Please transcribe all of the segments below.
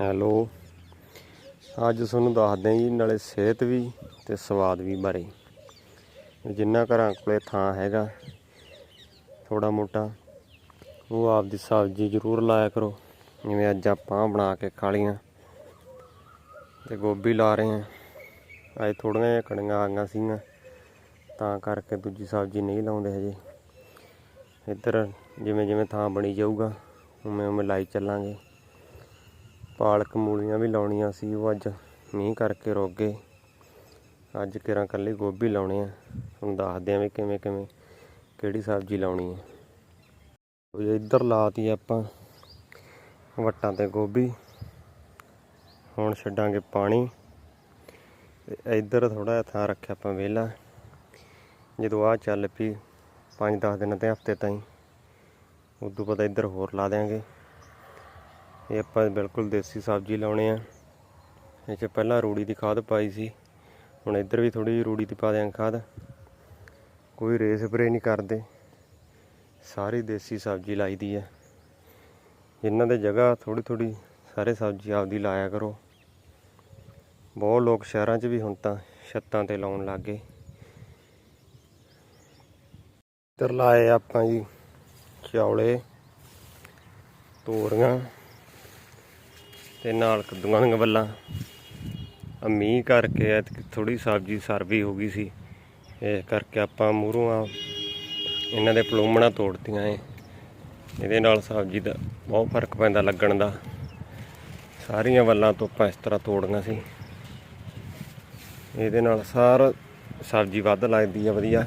Hello. ਅੱਜ ਤੁਹਾਨੂੰ ਦੱਸਦੇ ਜੀ, ਨਾਲੇ ਸਿਹਤ ਵੀ ਤੇ ਸਵਾਦ ਵੀ ਬਾਰੇ। ਜਿੰਨਾ ਘਰਾਂ ਕੋਲੇ ਥਾਂ ਹੈਗਾ ਥੋੜਾ ਮੋਟਾ, ਉਹ ਆਪਦੀ ਸਬਜ਼ੀ ਜ਼ਰੂਰ ਲਾਇਆ ਕਰੋ। ਜਿਵੇਂ ਅੱਜ ਆਪਾਂ ਬਣਾ ਕੇ ਖਾ ਲੀਆਂ ਤੇ ਗੋਭੀ ਲਾ ਰਹੇ ਹਾਂ। ਅੱਜ ਥੋੜੀਆਂ ਜਿਹੀਆਂ ਕੜੀਆਂ ਆ ਗਈਆਂ ਸੀਗੀਆਂ, ਤਾਂ ਕਰਕੇ ਦੂਜੀ ਸਬਜ਼ੀ ਨਹੀਂ ਲਾਉਂਦੇ ਹਜੇ। ਇੱਧਰ ਜਿਵੇਂ ਜਿਵੇਂ ਥਾਂ ਬਣੀ ਜਾਊਗਾ ਉਵੇਂ ਉਵੇਂ ਲਾਈ ਚੱਲਾਂਗੇ। ਪਾਲਕ ਮੂਲੀਆਂ ਵੀ ਲਾਉਣੀਆਂ ਸੀ, ਉਹ ਅੱਜ ਮੀਂਹ ਕਰਕੇ ਰੁਕ ਗਏ। ਅੱਜ ਕਿਰਾਂ ਕੱਲੀ ਗੋਭੀ ਲਾਉਣੇ ਆ। ਹੁਣ ਦੱਸਦੇ ਆਂ ਵੀ ਕਿਵੇਂ ਕਿਵੇਂ ਕਿਹੜੀ ਸਬਜ਼ੀ ਲਾਉਣੀ ਹੈ ਉਹ ਇੱਧਰ ਲਾਤੀ ਆਪਾਂ ਵੱਟਾਂ ਤੇ ਗੋਭੀ। ਹੁਣ ਛੱਡਾਂਗੇ ਪਾਣੀ। ਇੱਧਰ ਥੋੜਾ ਜਿਹਾ ਥਾਂ ਰੱਖਿਆ ਆਪਾਂ ਵਿਹਲਾ। ਜਦੋਂ ਆ ਚੱਲ ਪਈ 5-10 ਦਿਨ ਤੇ ਹਫ਼ਤੇ ਤਾਈਂ। ਉਦੋਂ ਬਾਅਦ ਇੱਧਰ ਹੋਰ ਲਾ ਦਿਆਂਗੇ। ਇਹ ਆਪਾਂ ਬਿਲਕੁਲ ਦੇਸੀ ਸਬਜ਼ੀ ਲਾਉਣੇ ਆ। ਇਹ 'ਚ ਪਹਿਲਾਂ ਰੂੜੀ ਦੀ ਖਾਦ ਪਾਈ ਸੀ। ਹੁਣ ਇੱਧਰ ਵੀ ਥੋੜੀ ਜਿਹੀ ਰੂੜੀ ਦੀ ਪਾ ਦਿਆਂ ਖਾਦ। ਕੋਈ ਰੇ ਸਪਰੇ ਨਹੀਂ ਕਰਦੇ। ਸਾਰੀ ਦੇਸੀ ਸਬਜ਼ੀ ਲਾਈ ਦੀ ਹੈ ਇਹਨਾਂ ਦੇ ਜਗ੍ਹਾ ਥੋੜੀ ਥੋੜੀ ਸਾਰੇ ਸਬਜ਼ੀ ਆਪਦੀ ਲਾਇਆ ਕਰੋ। ਬਹੁਤ ਲੋਕ ਸ਼ਹਿਰਾਂ 'ਚ ਵੀ ਹੁਣ ਤਾਂ ਛੱਤਾਂ ਤੇ ਲਾਉਣ ਲੱਗ ਗਏ। ਇੱਧਰ ਲਾਏ ਆਪਾਂ ਜੀ ਚੌਲੇ, ਤੋਰੀਆਂ। ਤੇ ਨਾਲ ਕੱਦੂਆਂ ਦੀਆਂ ਬੱਲਾਂ ਆ ਮੀਂਹ ਕਰਕੇ ਐਤਕੀ ਥੋੜੀ ਸਬਜ਼ੀ ਸਰਵੀ ਹੋ ਗਈ ਸੀ। ਇਸ ਕਰਕੇ ਆਪਾਂ ਮੂਹਰੋਂ ਆ ਇਹਨਾਂ ਦੇ ਪਲੂਮਣਾ ਤੋੜਤੀਆਂ ਏ। ਇਹਦੇ ਨਾਲ ਸਬਜ਼ੀ ਦਾ ਬਹੁਤ ਫ਼ਰਕ ਪੈਂਦਾ ਲੱਗਣ ਦਾ। ਸਾਰੀਆਂ ਵੱਲਾਂ ਤੋਂ ਆਪਾਂ ਇਸ ਤਰ੍ਹਾਂ ਤੋੜੀਆਂ ਸੀ। ਇਹਦੇ ਨਾਲ ਸਾਰ ਸਬਜ਼ੀ ਵੱਧ ਲੱਗਦੀ ਆ, ਵਧੀਆ।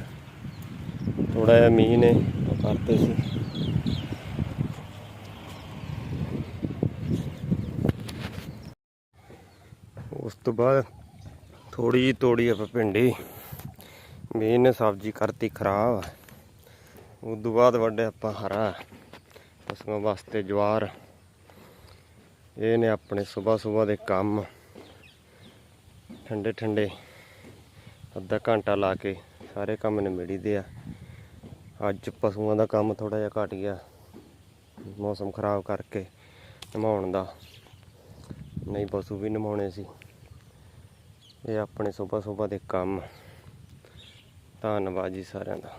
ਥੋੜਾ ਜਿਹਾ ਮੀਂਹ ਨੇ ਉਹ ਕਰਤੇ ਸੀ ਉਸ ਤੋਂ ਬਾਅਦ ਥੋੜੀ ਜਿਹੀ ਤੋੜੀ ਆਪਾਂ ਭਿੰਡੀ। ਮੀਂਹ ਨੇ ਸਬਜ਼ੀ ਕਰਤੀ ਖਰਾਬ। ਉਸ ਤੋਂ ਬਾਅਦ ਵੱਡੇ ਆਪਾਂ ਹਰਾ, ਪਸ਼ੂਆਂ ਵਾਸਤੇ ਜਵਾਰ। ਇਹ ਨੇ ਆਪਣੇ ਸਵੇਰ ਸਵੇਰ ਦੇ ਕੰਮ। ਠੰਡੇ ਠੰਡੇ ਅੱਧਾ ਘੰਟਾ ਲਾ ਕੇ ਸਾਰੇ ਕੰਮ ਨਿਬੜੀਦੇ ਆ। ਅੱਜ ਪਸ਼ੂਆਂ ਦਾ ਕੰਮ ਥੋੜਾ ਜਿਹਾ ਘਟ ਗਿਆ। ਮੌਸਮ ਖਰਾਬ ਕਰਕੇ ਨਮਾਉਣ ਦਾ। ਨਹੀਂ ਪਸ਼ੂ ਵੀ ਨਮਾਉਣੇ ਸੀ। ਇਹ ਆਪਣੇ ਸਵੇਰ ਸਵੇਰ ਦੇ ਕੰਮ ਧੰਨਵਾਦ ਜੀ ਸਾਰਿਆਂ ਦਾ।